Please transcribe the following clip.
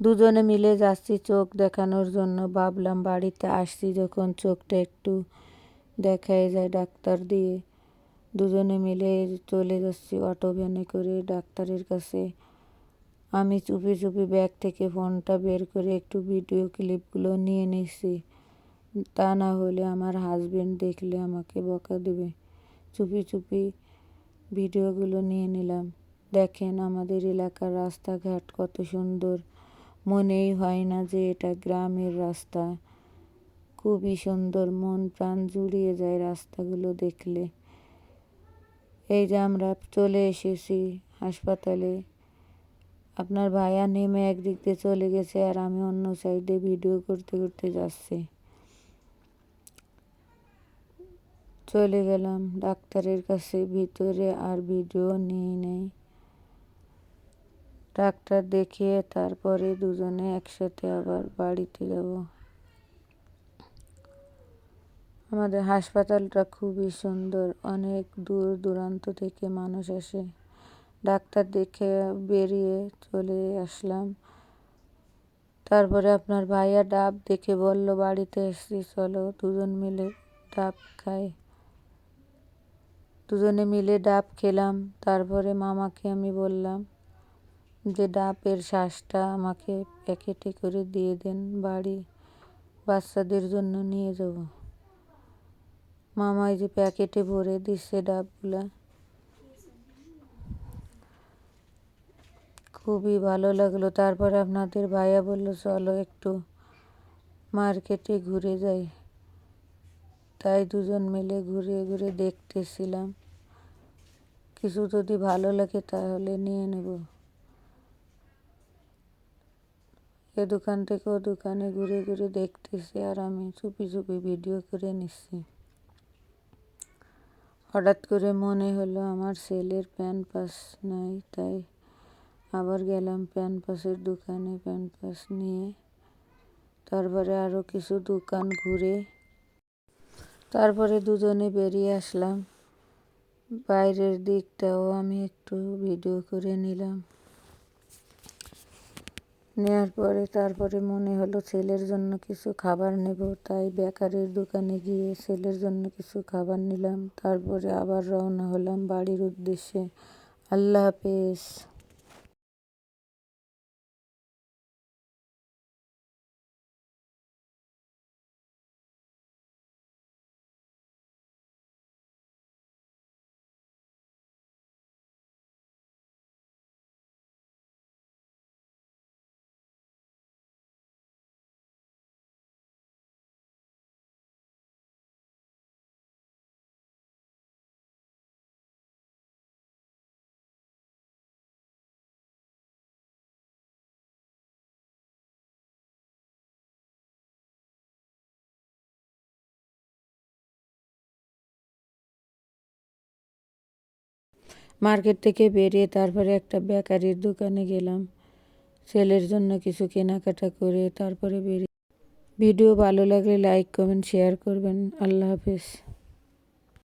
দুজনে মিলে যাচ্ছি চোখ দেখানোর জন্য। ভাবলাম বাড়িতে আসছি যখন চোখটা একটু দেখাই যায় ডাক্তার দিয়ে। দুজনে মিলে চলে যাচ্ছি অটো ভ্যানে করে ডাক্তারের কাছে। আমি চুপি চুপি ব্যাগ থেকে ফোনটা বের করে একটু ভিডিও ক্লিপগুলো নিয়ে নিছি তা না হলে আমার হাজবেন্ড দেখলে আমাকে বকা দেবে। চুপি চুপি ভিডিওগুলো নিয়ে নিলাম। দেখেন আমাদের এলাকার রাস্তাঘাট কত সুন্দর। মনেই হয় না যে এটা গ্রামের রাস্তা। খুবই সুন্দর, মন প্রাণ জুড়িয়ে যায় রাস্তাগুলো দেখলে। এই যে আমরা চলে এসেছি হাসপাতালে। আপনার ভাইয়া নেমে একদিক দিয়ে চলে গেছে আর আমি অন্য সাইডে ভিডিও করতে করতে যাচ্ছি। চলে গেলাম, ডাক্তারের কাছে ভিতরে আর ভিডিও নিয়ে নেই। ডাক্তার দেখিয়ে তারপরে দুজনে একসাথে আবার বাড়িতে যাব। আমাদের হাসপাতালটা খুবই সুন্দর, অনেক দূর দূরান্ত থেকে মানুষ আসে। ডাক্তার দেখে বেরিয়ে চলে আসলাম। তারপরে আপনার ভাইয়া ডাব দেখে বলল, বাড়িতে এসছি, চলো, দুজন মিলে ডাব খাই। দুজনে মিলে ডাব খেলাম। তারপরে মামাকে আমি বললাম যে ডাবের শাঁসটা আমাকে প্যাকেটে করে দিয়ে দেন, বাড়ি বাচ্চাদের জন্য নিয়ে যাব। মামা এই যে প্যাকেটে ভরে দিচ্ছে ডাবগুলা। খুবই ভালো লাগল। তারপর আপনাদের ভাইয়া বলল, চলো একটু মার্কেটে ঘুরে যাই। তাই দুজন মিলে ঘুরে ঘুরে দেখতেছিলাম। কিছু যদি ভালো লাগে তাহলে নিয়ে নেব। এ দোকান থেকে ও দোকানে ঘুরে ঘুরে দেখতেছি আর আমি চুপি চুপি ভিডিও করে নিচ্ছি হঠাৎ করে মনে হলো আমার ছেলের প্যান পাস নাই, তাই আবার গেলাম প্যান পাসের দোকানে প্যান পাস নিয়ে। তারপরে আরও কিছু দোকান ঘুরে। তারপরে দুজনে বেরিয়ে আসলাম। বাইরের দিকটাও আমি একটু ভিডিও করে নিলাম। নেওয়ার পরে তারপরে মনে হলো ছেলের জন্য কিছু খাবার নেব, তাই বেকারের দোকানে গিয়ে ছেলের জন্য কিছু খাবার নিলাম। তারপরে আবার রওনা হলাম বাড়ির উদ্দেশ্যে। আল্লাহ হাফেজ। মার্কেট থেকে বেরিয়ে তারপরে একটা বেকারির দোকানে গেলাম। ছেলের জন্য কিছু কেনাকাটা করে তারপরে বেরিয়ে ভিডিও ভালো লাগলে লাইক কমেন্ট শেয়ার করবেন। আল্লাহ হাফিজ।